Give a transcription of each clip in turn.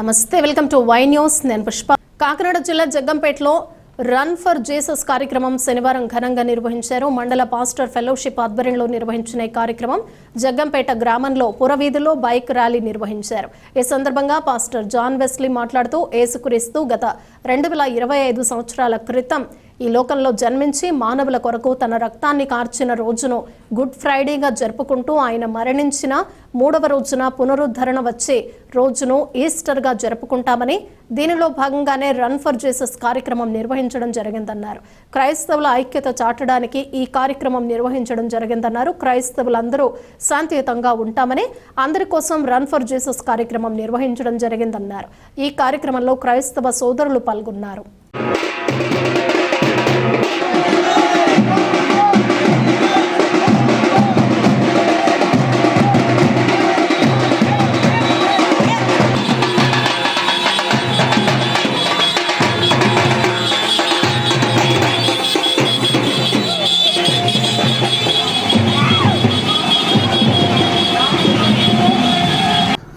నమస్తే. Welcome to Y news. నేను పుష్ప. కాకినాడ జిల్లా జగ్గంపేటలో రన్ ఫర్ జీసస్ కార్యక్రమం శనివారం ఘనంగా నిర్వహించారు. మండల పాస్టర్ ఫెలోషిప్ ఆధ్వర్యంలో నిర్వహించిన ఈ కార్యక్రమం జగ్గంపేట గ్రామంలో పురవీధిలో బైక్ ర్యాలీ నిర్వహించారు. ఈ సందర్భంగా పాస్టర్ జాన్ వెస్లీ మాట్లాడుతూ ఏసుక్రీస్తు గత రెండు వేల ఇరవై ఐదు సంవత్సరాల క్రితం ఈ లోకంలో జన్మించి మానవుల కొరకు తన రక్తాన్ని కార్చిన రోజును గుడ్ ఫ్రైడేగా జరుపుకుంటూ ఆయన మరణించిన మూడవ రోజున పునరుద్ధరణ వచ్చే రోజును ఈస్టర్గా జరుపుకుంటామని దీనిలో భాగంగానే రన్ ఫర్ జీసస్ కార్యక్రమం నిర్వహించడం జరిగిందన్నారు. క్రైస్తవుల ఐక్యత చాటడానికి ఈ కార్యక్రమం నిర్వహించడం జరిగిందన్నారు. క్రైస్తవులందరూ శాంతియుతంగా ఉంటామని అందరి కోసం రన్ ఫర్ జీసస్ కార్యక్రమం నిర్వహించడం జరిగిందన్నారు. ఈ కార్యక్రమంలో క్రైస్తవ సోదరులు పాల్గొన్నారు.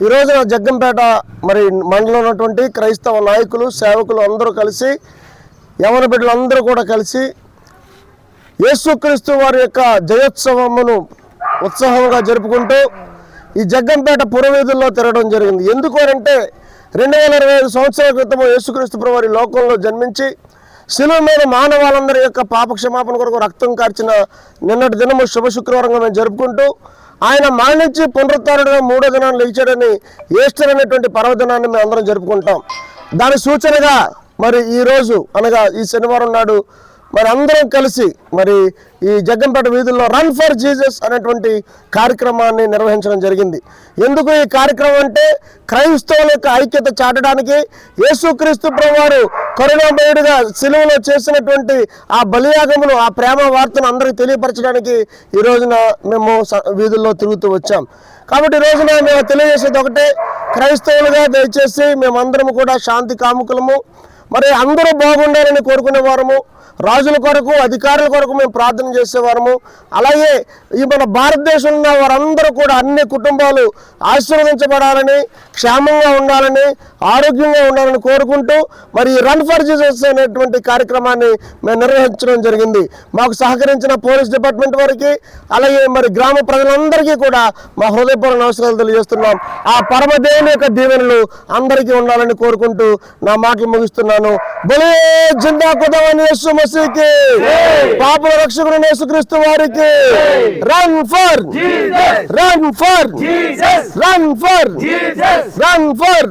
ఈ రోజున జగ్గంపేట మరి మండలం ఉన్నటువంటి క్రైస్తవ నాయకులు సేవకులు అందరూ కలిసి యవన బిడ్డలందరూ కూడా కలిసి యేసుక్రీస్తు వారి యొక్క జయోత్సవమును ఉత్సాహంగా జరుపుకుంటూ ఈ జగ్గంపేట పురవీధుల్లో తిరగడం జరిగింది. ఎందుకు అంటే రెండు వేల ఇరవై ఐదు సంవత్సరాల క్రితం యేసుక్రీస్తు ప్రభు వారి లోకంలో జన్మించి శిలువ మీద మానవాళ్ళందరి యొక్క పాప క్షమాపణ కొరకు రక్తం కార్చిన నిన్నటి దినము శుభ శుక్రవారంగా మేము జరుపుకుంటూ ఆయన మరణించి పునరుత్థానుడుగా మూడో దినాన్ని లేచాడని ఈస్టర్ అనేటువంటి పర్వదినాన్ని మేము అందరం జరుపుకుంటాం. దాని సూచనగా మరి ఈ రోజు అనగా ఈ శనివారం నాడు మరి అందరం కలిసి మరి ఈ జగ్గంపేట వీధుల్లో రన్ ఫర్ జీసస్ అనేటువంటి కార్యక్రమాన్ని నిర్వహించడం జరిగింది. ఎందుకు ఈ కార్యక్రమం అంటే క్రైస్తవుల యొక్క ఐక్యత చాటడానికి యేసుక్రీస్తు ప్రభువారు కరుణామయుడిగా సిలువలో చేసినటువంటి ఆ బలియాగమును ఆ ప్రేమ వార్తను అందరికీ తెలియపరచడానికి ఈ రోజున మేము స- వీధుల్లో తిరుగుతూ వచ్చాం. కాబట్టి ఈ రోజున మేము తెలియజేసేది ఒకటే క్రైస్తవులుగా దయచేసి మేమందరం కూడా శాంతి కాముకులము. మరి అందరూ బాగుండాలని కోరుకునే వారము. రాజుల కొరకు అధికారుల కొరకు మేము ప్రార్థన చేసేవారము అలాగే ఈ మన భారతదేశంలో ఉన్న వారందరూ కూడా అన్ని కుటుంబాలు ఆశీర్వదించబడాలని క్షేమంగా ఉండాలని ఆరోగ్యంగా ఉండాలని కోరుకుంటూ మరి రన్ ఫర్ జీసస్ అనేటువంటి కార్యక్రమాన్ని మేము నిర్వహించడం జరిగింది. మాకు సహకరించిన పోలీస్ డిపార్ట్మెంట్ వారికి అలాగే మరి గ్రామ ప్రజలందరికీ కూడా మా హృదయపూర్వ నమస్కారాలు తెలియజేస్తున్నాం. ఆ పరమదేవుని యొక్క దీవెనలు అందరికీ ఉండాలని కోరుకుంటూ నా మాటలు ముగిస్తున్నాను. బలే జిందా కుదవని యేసు మసీకి పాపల రక్షకుడు యేసుక్రీస్తు వారికి. Run for run for run for run for